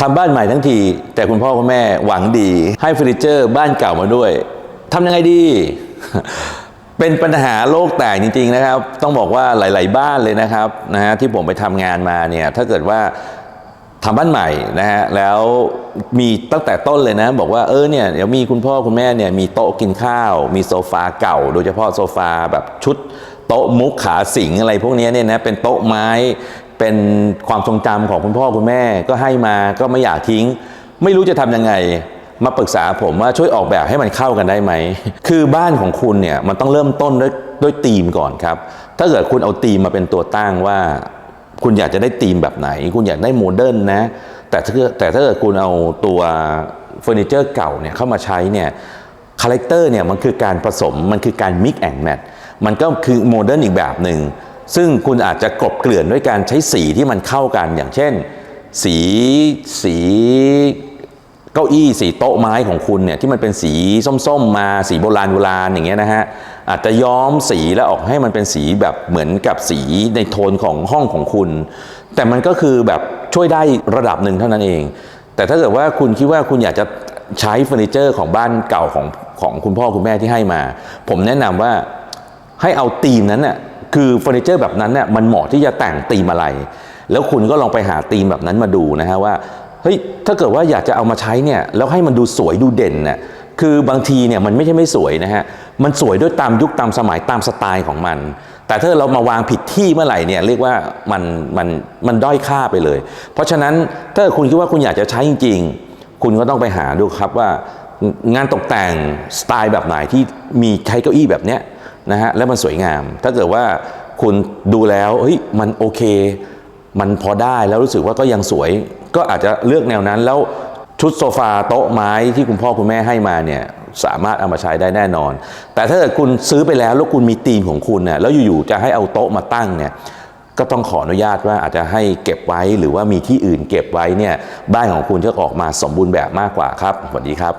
ทำบ้านใหม่ทั้งที แต่คุณพ่อคุณแม่หวังดี ให้เฟอร์นิเจอร์บ้านเก่ามาด้วยทำยังไงดี เป็นปัญหาโลกแตกจริง ๆ นะครับ ต้องบอกว่าหลาย ๆ บ้านเลยนะครับนะฮะที่ผมไปทำงานมาเนี่ยถ้าเกิดว่าทำบ้านใหม่นะฮะแล้วมีตั้งแต่ต้นเลยนะ บอกว่าเออเนี่ยเดี๋ยวมีคุณพ่อคุณแม่เนี่ยมีโต๊ะกินข้าว มีโซฟาเก่า โดยเฉพาะโซฟาแบบชุดโต๊ะมุกขาสิงอะไรพวกนี้เนี่ยนะเป็นโต๊ะไม้ เป็นความทรงจำของคุณพ่อคุณแม่ก็ให้มาก็ไม่อยากทิ้ง ไม่รู้จะทำยังไง มาปรึกษาผมว่าช่วยออกแบบให้มันเข้ากันได้ไหม คือบ้านของคุณเนี่ยมันต้องเริ่มต้นด้วยด้วยธีมก่อนครับ ถ้าเกิดคุณเอาธีมมาเป็นตัวตั้งว่า คุณอยากจะได้ธีมแบบไหน คุณอยากได้โมเดิร์นนะ แต่ถ้าแต่ถ้าเกิดคุณเอาตัวเฟอร์นิเจอร์เก่าเนี่ยเข้ามาใช้เนี่ยคาแรคเตอร์เนี่ยมันคือการผสมมันคือการมิกแอนด์แมทมันก็คือโมเดิร์นอีกแบบหนึ่ง ซึ่งคุณอาจจะกลบเกลื่อนด้วยการใช้สีที่มันเข้ากันอย่างเช่น สีสีเก้าอี้สีโต๊ะไม้ของคุณเนี่ยที่มันเป็นสีส้มๆมาสีโบราณโบราณอย่างเงี้ยนะฮะอาจจะย้อมสีแล้วออกให้มันเป็นสีแบบเหมือนกับสีในโทนของห้องของคุณ แต่มันก็คือแบบช่วยได้ระดับหนึ่งเท่านั้นเอง แต่ถ้าเกิดว่าคุณคิดว่าคุณอยากจะใช้เฟอร์นิเจอร์ของบ้านเก่าของของคุณพ่อคุณแม่ที่ให้มา ผมแนะนำว่าให้เอาธีมนั้นน่ะ คือเฟอร์นิเจอร์แบบนั้นน่ะมันเหมาะที่จะแต่งธีมอะไร แล้วคุณก็ลองไปหาธีมแบบนั้นมาดูนะฮะว่าเฮ้ยถ้าเกิดว่าอยากจะเอามาใช้เนี่ยแล้วให้มันดูสวยดูเด่นน่ะคือบางทีเนี่ยมันไม่ใช่ไม่สวยนะฮะมันสวยด้วยตามยุคตามสมัยตามสไตล์ของมัน แต่ถ้าเรามาวางผิดที่เมื่อไหร่เนี่ยเรียกว่ามันมันมันด้อยค่าไปเลย เพราะฉะนั้นถ้าคุณคิดว่าคุณอยากจะใช้จริง ๆ คุณก็ต้องไปหาดูครับว่างานตกแต่งสไตล์แบบไหนที่มีใช้เก้าอี้แบบเนี้ย นะฮะแล้วมันสวยงาม ถ้าเกิดว่าคุณดูแล้วเฮ้ยมันโอเค มันพอได้แล้วรู้สึกว่าก็ยังสวย ก็อาจจะเลือกแนวนั้นแล้วชุดโซฟาโต๊ะไม้ที่คุณพ่อคุณแม่ให้มาเนี่ยสามารถเอามาใช้ได้แน่นอน แต่ถ้าเกิดคุณซื้อไปแล้วแล้วคุณมีธีมของคุณเนี่ยแล้วอยู่ๆจะให้เอาโต๊ะมาตั้งเนี่ยก็ต้องขออนุญาตว่าอาจจะให้เก็บไว้หรือว่ามีที่อื่นเก็บไว้เนี่ยบ้านของคุณจะออกมาสมบูรณ์แบบมากกว่าครับสวัสดีครับ